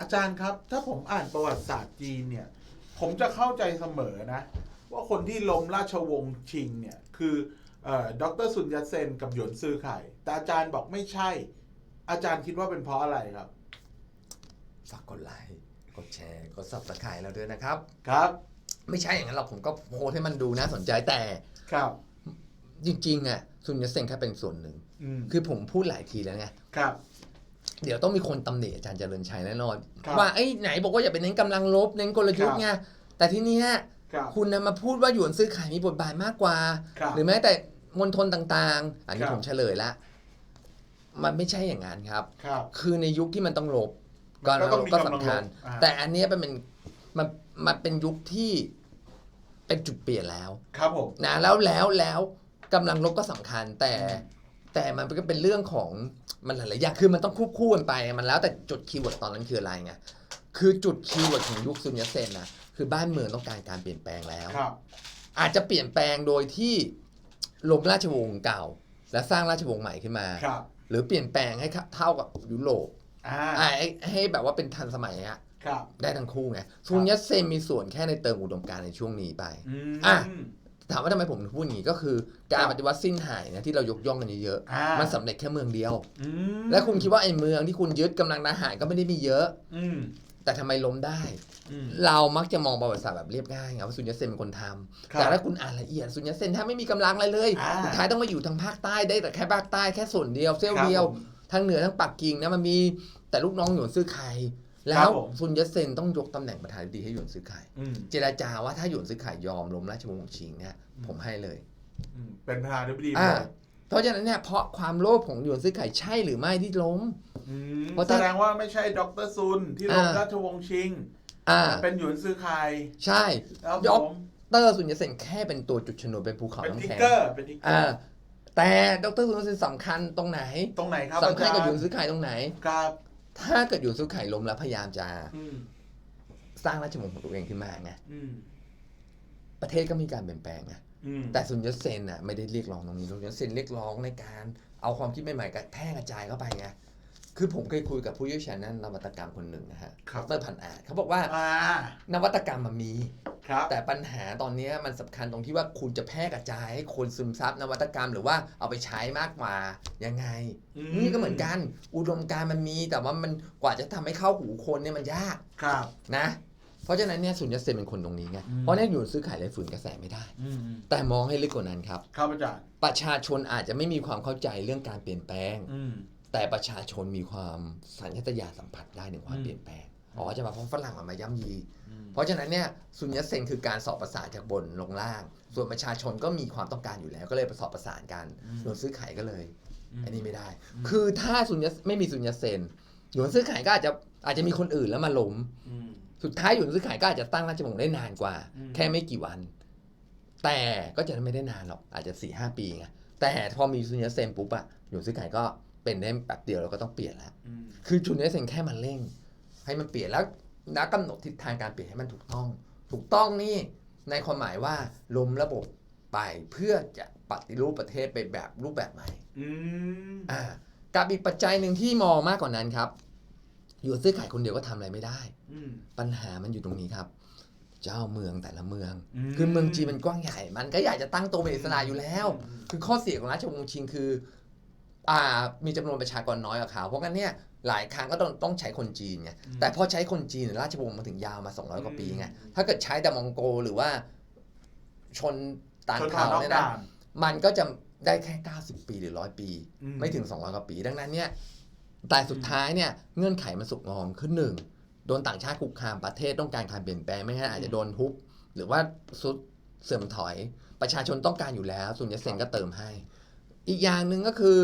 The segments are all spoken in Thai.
อาจารย์ครับ ถ้าผมอ่านประวัติศาสตร์จีนเนี่ย ผมจะเข้าใจเสมอนะ ว่าคนที่ล้มราชวงศ์ชิงเนี่ย คือเอ่อดรซุนยัตเซนกับหยวนซือไข่ แต่อาจารย์บอกไม่ใช่ อาจารย์คิดว่าเป็นเพราะอะไรครับ ฝากกดไลค์ กดแชร์ กดซับสไครต์เราด้วยนะครับ ครับ ไม่ใช่อย่างนั้นหรอกผมก็โพสต์ให้มันดูน่าสนใจแต่ ครับ จริงๆอะซุนยัตเซนแค่เป็นส่วนหนึ่งอืมคือผมพูดหลายทีแล้วไง ครับ เดี๋ยวต้องมีคนตำหนิอาจารย์เจริญชัยแน่นอนครับว่าไอ้ยไหนบอกว่าอย่าไปเน้นกำลังลบเน้นกลยุทธ์ไงแต่ที่เนี้ยครับคุณนะมาพูดว่าหยวนซื้อขายมีบทบาทมากกว่าครับหรือแม้แต่มณฑลต่างๆ อันนี้ครับผมเฉลยละมันไม่ใช่อย่างนั้นครับครับคือในยุคที่มันต้องลบมัการนก็รต้องบมีก็กำลังสำคัญรบอ่าแต่อันเนี้ยมันเป็นมันมันเป็นยุคที่เป็นจุดเปลี่ยนแล้ว ครับผมนะแล้วแล้วแล้วกำลังลบก็สำคัญแต่ แต่มันก็เป็นเรื่องของมันหลายๆอย่างคือมันต้องควบคู่กันไป มันแล้วแต่จุดคีย์เวิร์ดตอนนั้นคืออะไรไงคือจุดคีย์เวิร์ดของยุคซุนยัตเซนนะคือบ้านเมืองต้องการการเปลี่ยนแปลงแล้ว ครับ อาจจะเปลี่ยนแปลงโดยที่ล้มราชวงศ์เก่า และสร้างราชวงศ์ใหม่ขึ้นมา ครับหรือเปลี่ยนแปลงให้เท่ากับยุโรปอ่าอ่าให้ให้แบบว่าเป็นทันสมัยอะครับ ได้ทั้งคู่ไงซุนยัตเซนมีส่วนแค่ในเติมอุดมการณ์ในช่วงนี้ไป อืมอะ ถามว่าทำไมผมถึงพูดอย่างนี้ก็คือ การครับปฏิวัติสิ้นหายนะที่เรายกย่องกันเยอะอ่าๆมันสำเร็จแค่เมืองเดียว อืมและคุณคิดว่าไอ้เมืองที่คุณยึดกำลังทหารก็ไม่ได้มีเยอะ อืมแต่ทำไมล้มได้ อืม เรามักจะมองประวัติศาสตร์แบบเรียบง่ายไงว่าซุนยัตเซนเป็นคนทำครับแต่ถ้าคุณอ่านละเอียดซุนยัตเซนแทบไม่มีกำลังอะไรเลยอ่า สุดท้ายต้องมาอยู่ทางภาคใต้ได้แต่แค่ภาคใต้แค่ส่วนเดียวเสี้ยวเดียว ครับผม ทางเหนือทางปักกิ่งนะมันมีแต่ลูกน้องหยวนซื้อไข่ แล้ครัวบผมซุนยัตเซนต้องยกตำแหน่งประธานาธิบดีให้หยวนซื้อไข่อืมเจรจาว่าถ้าหยวนซื้อไข่ยอมล้มราชวงศ์ชิงเนี่ยผมให้เลยอืมเป็นประธานาธิบดีอ่าเลยเพราะฉะนั้นเนี่ยเพราะความโลภของหยวนซื้อไข่ใช่หรือไม่ที่ล้มอืมเพราะแสถ้าดงว่าไม่ใช่ดรซุนที่ลงอ่าราชวงศ์ชิงอ่าเป็นหยวนซือไคายใช่แล้วยผกมเตอร์ซุนยัตเซนแค่เป็นตัวจุดชนวนเป็นภูเขาเป็นน้ำทิกแข็งเกอร์เป็นทิกเกออ่าร์แต่ดรซุนยัตเซนสำคัญตรงไหนตรงไหนครับสำคัญกับหยวนอาจารซื้อไข่ตรงไหนครับ ถ้าเกิดหยวนซื้อไข่ล้มแล้วพยายามจะอืมสร้างราชวงศ์ของตัวเองขึ้นมาไงอืมประเทศก็มีการเปลี่ยนแปลงไง อืมแต่ซุนยัตเซนน่ะไม่ได้เรียกร้องตรงนี้ซุนยัตเซนเรียกร้องในการเอาความคิดใหม่ๆกับแพร่กระจายเข้าไปไงคือผมเคยคุยกับผู้เชี่ยวชาญด้านนวัตกรรมคนหนึ่งนะฮะครับดรพันอาจเขาบอกว่าอ่านวัตกรรมมันมี ครับ แต่ปัญหาตอนเนี้ยมันสำคัญตรงที่ว่าคุณจะแพร่กระจายให้คนซึมซับนวัตกรรม หรือว่าเอาไปใช้มากกว่ายังไงอืมนี่ก็เหมือนกัน อุดมการณ์มันมี แต่ว่ามันกว่าจะทำให้เข้าหูคนเนี่ยมันยากครับนะเพราะฉะนั้นเนี่ยสุนยัตเซนเป็นคนตรงนี้ไงอืมเพราะเนี่ยอยู่ซื้อขายและฝืนกระแสไม่ได้อืมอืมแต่มองให้ลึกกว่านั้นครับครับอาจารย์ประชาชนอาจจะไม่มีความเข้าใจเรื่องการเปลี่ยนแปลงอืมแต่ประชาชนมีความสัญชาตญาณสัมผัสได้ถึงความอืมเปลี่ยนแปลง อ๋อจะมาเพราะฝรั่งมันมาย่ำยีอืมเพราะฉะนั้นเนี่ยซุนยัตเซนคือการสอบประสานจากบนลงล่าง ส่วนประชาชนก็มีความต้องการอยู่แล้ว ก็เลยประสอบประสานกันอืมหยวนซื้อขายก็เลยมอันนี้ไม่ได้อืมคือถ้าซุนยัตไม่มีซุนยัตเซนหยวนซื้อขายก็อาจจะอาจจะมีคนอื่นแล้วมาล้มอืมสุดท้ายหยวนซื้อขายก็อาจจะตั้งราชวงศ์ได้นานกว่าอืมแค่ไม่กี่วัน แต่ก็จะไม่ได้นานหรอกอาจจะสี่ห้าปีไงแต่พอมีซุนยัตเซนปุ๊บอะหยวนซื้อขายก็เป็นได้แป๊บเดียวแล้วก็ต้องเปลี่ยนแล้วอืมคือจุดนี้เซนแค่มันเร่ง ให้มันเปลี่ยนแล้วนักกำหนดทิศทางการเปลี่ยนให้มันถูกต้อง ถูกต้องนี่ในความหมายว่าล้มระบบไปเพื่อจะปฏิรูปประเทศไปแบบรูปแบบใหม่อืมอ่ากับอีกปัจจัยหนึ่งที่มองมากกว่านั้นครับ อยู่ซื้อขายคนเดียวก็ทำอะไรไม่ได้อืมปัญหามันอยู่ตรงนี้ครับ เจ้าเมืองแต่ละเมืองอืมคือเมืองจีนมันกว้างใหญ่ มันก็อยากจะตั้งตัวเป็นอิสระอยู่แล้วอืมคือข้อเสียของราชวงศ์ชิงคือ อ่า มีจำนวนประชากรน้อยกว่าเขาเพราะงั้นเนี่ย หลายครั้งก็ต้องต้องใช้คนจีนไงอืมแต่พอใช้คนจีนเนี่ยราชวงศ์มาถึงยาวมา200กว่าปีไงอืมถ้าเกิดใช้แต่มองโกหรือว่า ชนต่างชนเผ่าเผ่านอกเนี่ยนะด่านมันก็จะได้แค่ 90 ปีหรือ 100 ปีอืมไม่ถึง 200กว่าปี ดังนั้นเนี่ยแต่สุดท้ายเนี่ยเงื่อนไขมันสุกงอมขึ้นหนึ่งโดนต่างชาติคุกคามประเทศต้องการการเปลี่ยนแปลงไม่งั้นอาจจะโดนทุบหรือว่าสุดเสื่อมถอย ประชาชนต้องการอยู่แล้วซุนยัตเซนก็เติมให้ อีกอย่างหนึ่งก็คือ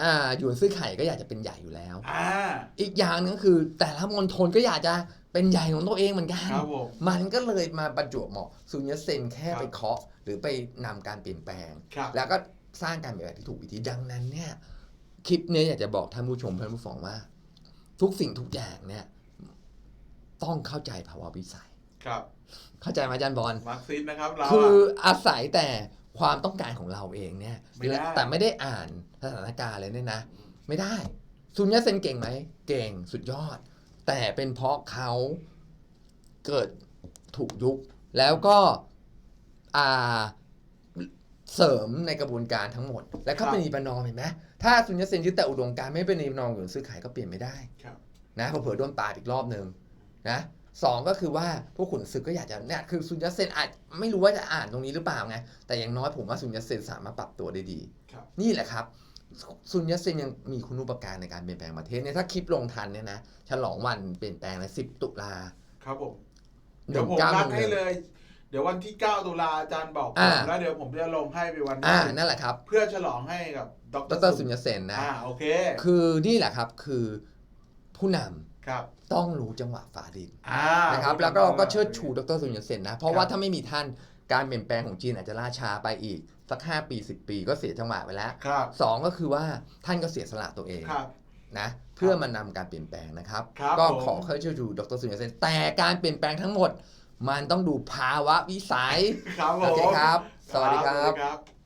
อ่าหยวนซื้อไข่ก็อยากจะเป็นใหญ่อยู่แล้ว อ่า อีกอย่างหนึงก็คือ แต่ละมณฑลก็อยากจะเป็นใหญ่ของตัวเองเหมือนกัน ครับผม มันก็เลยมาประจวบเหมาะซุนยัตเซนแค่ครับ ไปเคาะ หรือไปนำการเปลี่ยนแปลง ครับ แล้วก็สร้างการเปลี่ยนแปลงที่ถูกวิธีดังนั้นเนี่ย คลิปเนี้ยอยากจะบอกท่านผู้ชมท่านผู้ฟังว่า ทุกสิ่งทุกอย่างเนี่ย ต้องเข้าใจภาวะวิสัย ครับเข้าใจไหมอาจารย์บอล มาร์กซิสนะครับเราคืออะอาศัยแต่ ความต้องการของเราเองเนี่ยไม่ได้ แต่ไม่ได้อ่านสถานการณ์เลยเนี่ยนะ ไม่ได้ซุนยัตเซนเก่งไหม เก่งสุดยอด แต่เป็นเพราะเขาเกิดถูกยุคแล้วก็อ่าเสริมในกระบวนการทั้งหมด และเขาครับเป็นอีประนอมเห็นไหมถ้าซุนยัตเซนยึดแต่อุดมการณ์ไม่เป็นอีประนอมหรือซื้อขายก็เปลี่ยนไม่ได้ครับนะเผื่อๆโดนปาดอีกรอบหนึ่งนะ สองก็คือว่าพวกขุนศึกก็อยากจะเนี่ยคือซุนยัตเซนอาจไม่รู้ว่าจะอ่านตรงนี้หรือเปล่าไงแต่อย่างน้อยผมว่าซุนยัตเซนสามารถปรับตัวได้ดีครับนี่แหละครับซุนยัตเซนยังมีคุณูปการในการเปลี่ยนแปลงประเทศเนี่ยถ้าคลิปลงทันเนี่ยนะฉลองวันเปลี่ยนแปลงในสิบตุลาครับผมหเดี๋ยนึ่วงผมเก้านัดหให้นึ่งเลย เดี๋ยววันที่ 9 ตุลาอาจารย์บอกผอ่ามแล้วเดี๋ยวผมจะลงให้ไปวันอ่านั้นนั่นแหละครับ เพื่อฉลองให้กับดดรรซุนยัตเซนนะอ่าโอเค คือนี่แหละครับคือผู้นำ ครับต้องรู้จังหวะฝาดินอ่านะครับแล้วก็เราก็เชิดชูดรซุนยัตเซนนะ เพราะครับว่าถ้าไม่มีท่านการเปลี่ยนแปลงของจีนอาจจะล่าช้าไปอีก สัก 5 ปี 10 ปีก็เสียจังหวะไปแล้วครับสองก็คือว่าท่านก็เสียสละตัวเองครับนะเพื่อมานำการเปลี่ยนแปลงนะครับครับก็ผมขอเชิดชูดรซุนยัตเซนแต่การเปลี่ยนแปลงทั้งหมด มันต้องดูภาวะวิสัยครับผมโอเคครับ สวัสดีครัสวับสดีครับ